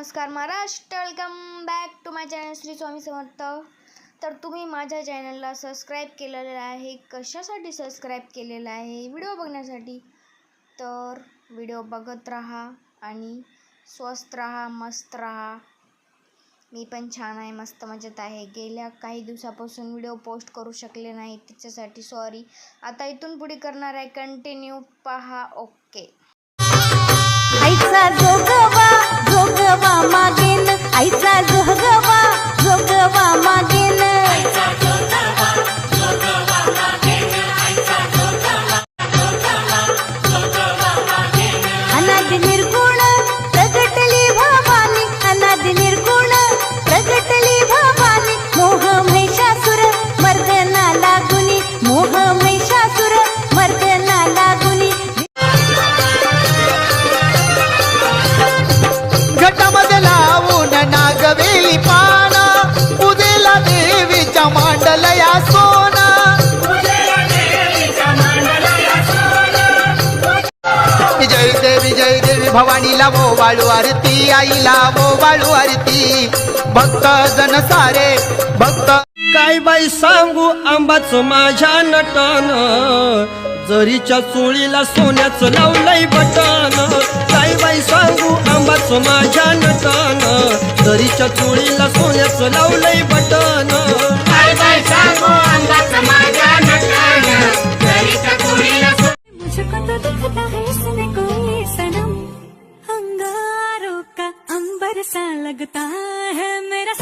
नमस्कार Maharashtra. Welcome back to my channel Shri Swami Samarth. तर तुम्ही माझ्या चॅनलला सबस्क्राईब केलेलं आहे. कशासाठी सबस्क्राईब केलेलं आहे? व्हिडिओ बघण्यासाठी. तर व्हिडिओ बघत राहा आणि स्वस्त राहा मस्त राहा. मी पण छान आहे मस्त मजेत आहे. गेल्या काही दिवसापासून व्हिडिओ पोस्ट करू शकले नाही. त्याच्यासाठी सॉरी आता इथून पुढे करणार आहे. कंटिन्यू पहा. ओके जोगवा मागेन आईचा जोगवा जोगवा मागेन. अनादि निर्गुण प्रगटली भवानी अनादि निर्गुण प्रगटली भवानी मोह महिषासुर मर्दना लागुनी मोह जय देवी जय देवी भवानीला वो वाळू आरती आईला वो वाळू आरती. भक्त जन सारे भक्त. काय बाई सांगू आंबाच माझ्या नटन? जरीच्या चोळीला सोन्याचं लावलंय बटन. काय बाई सांगू आंबाच माझ्या नटान? जरीच्या चोळीला सोन्याचं लावलंय बटन. सा लगता है मेरा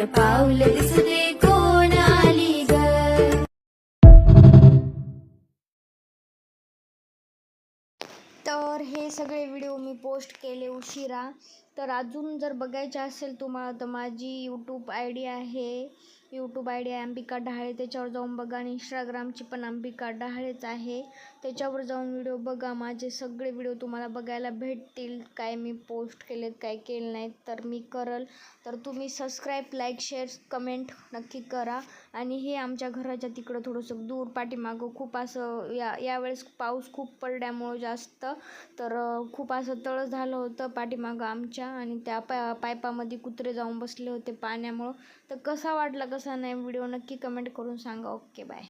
उंबरठ्यावर पाऊल कोण आली ग? तर हे सगळे व्हिडिओ मी पोस्ट केले उशिरा. तर अजून जर बघायचे असेल तुम्हाला तर माझी यूट्यूब आय डी आहे. YouTube I D Ambika Dahale त्याच्यावर जाऊन बघा आणि इंस्टाग्रामची पण अंबिका डहाळेच आहे. त्याच्यावर जाऊन व्हिडिओ बघा. माझे सगळे व्हिडिओ तुम्हाला बघायला भेटतील. काय मी पोस्ट केलेत काय केले नाहीत तर मी करल. तर तुम्ही सबस्क्राईब लाईक शेअर कमेंट नक्की करा. आणि हे आमच्या घराच्या तिकडं थोडंसं दूर पाठीमागं खूप असं या यावेळेस पाऊस खूप पडल्यामुळं जास्त. तर खूप असं तळं झालं होतं पाठीमागं आमच्या. आणि त्या पा पायपामध्ये कुत्रे जाऊन बसले होते पाण्यामुळं. तर कसा वाटला कसा नाही व्हिडिओ नक्की कमेंट करून सांगा. Okay bye.